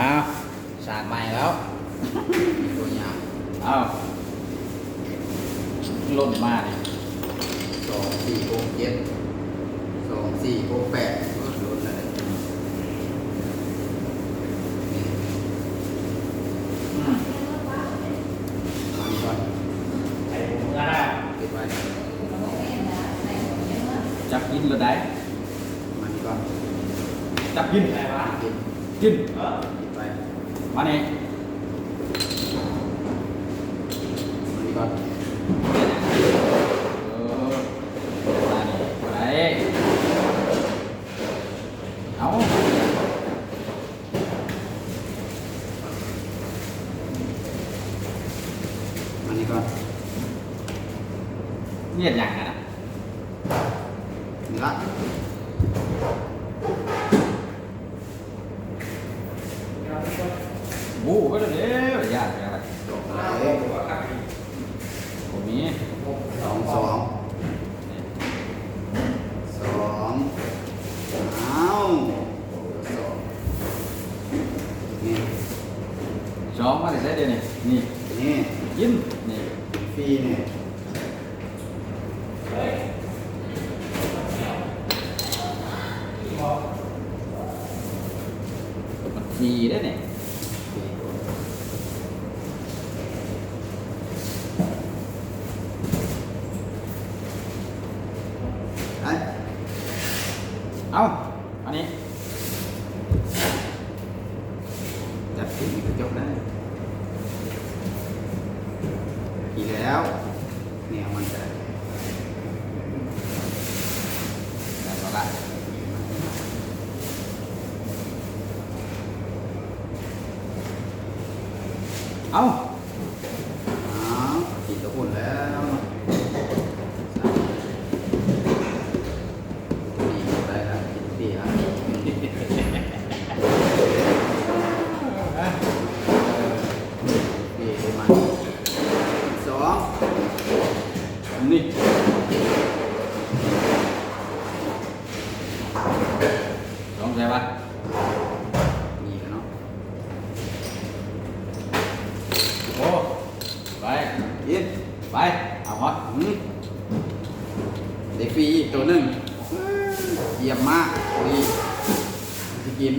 อ้าวสากใหม่แล้วตัวยาวอ้าวล่นมาดิสองสี่หกเจ็ดสองสี่หกแปดลุ้นเลยนี่อืมอันนี้ก่อนไอ้ผมก็ได้ปิดไว้จับยินก็ได้มันก่อนจับยินอะไรวะปิดยินปิดไว้มาเนี่ยมัน นี้ก่อนเออมาเนี่ยได้เนี่ยอย่างนั้นนะนี่ละบูก็เร็วยากอะไรจบผมมีสองสองสองอ้าสองนี่สองมาได้ใช้เดี๋ยวนี้นี่นี่ยินนี่ฟรีนี่มันฟรีได้เนี่ย ไอ้เอาอันนี้จับถึงกระจกได้กี่แล้วเนี่ยมันจะ ได้แล้วละเอา อ้าวกี่ตัวหุ่นแล้วนี่ได้แล้วกินฟรีแล้วฟรีมาสอง นี่ลองใช่ปะนี่กันเนาะโอ้ไปกินไปเอาฮอตอืมเด็กฟรีอีกตัวหนึ่งเยี่ยมมากนี่จะกิน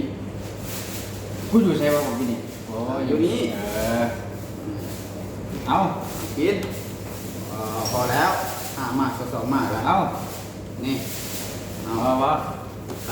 กูอยู่ใช่ปะผมกินนี่โอ้อยู่นี่เออเอากินเอ่อพอแล้วห้ามากก็สองมากแล้วเอานี่เอาเอาวะไป